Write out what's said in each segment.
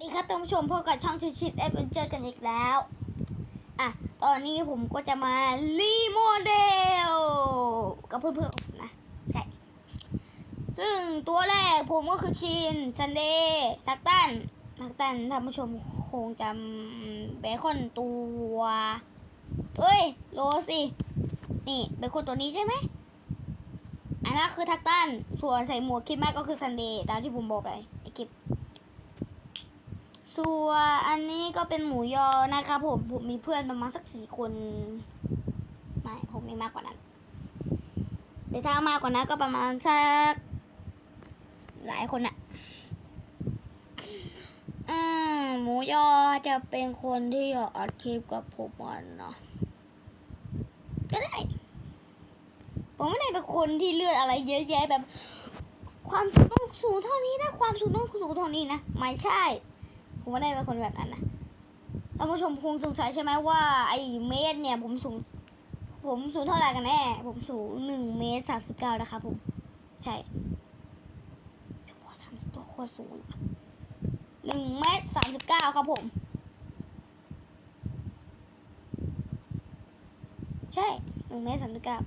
ดีครับท่านผู้ชมพบกับช่องชิชิดแอดเวนเจอร์กันอีกแล้ว อะ ตอนนี้ผมก็จะมารีโมเดลกับเพื่อนๆนะ ใช่ ซึ่งตัวแรกผมก็คือชินซันเดย์ทักตันทักตันท่านผู้ชมคงจำเบคอนตัวเอ้ยโรสิ นี่เบคอนตัวนี้ใช่ไหม อันนั้นคือทักตัน ส่วนใส่หมวกคิดมากก็คือซันเดย์ตามที่ผมบอกเลยไอคลิป ส่วนอันนี้ก็เป็นหมูยอนะครับผมผมมีเพื่อนประมาณสักสี่คนไม่ผมมีมากกว่านั้นแต่ถ้ามากกว่านั้นก็ประมาณสักหลายคนอะอืมหมูยอจะเป็นคนที่อยากอัดคลิปกับผมอะเนาะก็ได้ ผมไม่ได้เป็นคนที่เลือดอะไรเยอะแยะแบบ ความสูงต้องสูงเท่านี้นะ ความสูงต้องสูงเท่านี้นะ ไม่ใช่ ผมไม่ได้เป็นคนแบบนั้นนะท่านผู้ชมคงสงสัยใช่ไหมว่าไอ้เมตรเนี่ยผมสูง ผมสูงเท่าไหร่กันแน่ ผมสูงหนึ่งเมตรสามสิบเก้านะครับผม ใช่ตัวสามตัวโคตรสูงหนึ่งเมตรสามสิบเก้าครับผม ใช่หนึ่งเมตรสามสิบเก้า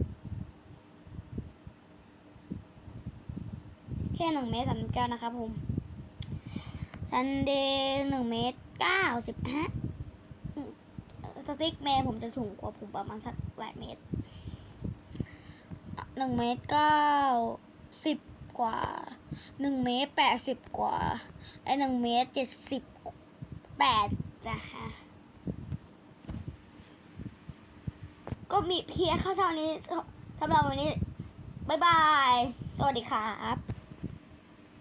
แค่หนึ่งเมตรสามสิบเก้านะครับผม ซันเดย์หนึ่งเมตรเก้าสิบห้าสติ๊กแมนผมจะสูงกว่าผมประมาณสักหลายเมตรหนึ่งเมตรเก้าสิบกว่าหนึ่งเมตรแปดสิบกว่าไอหนึ่งเมตรเจ็ดสิบแปดนะคะก็มีเพียงเข้าเท่านี้สำหรับวันนี้ บ๊ายบาย สวัสดีครับ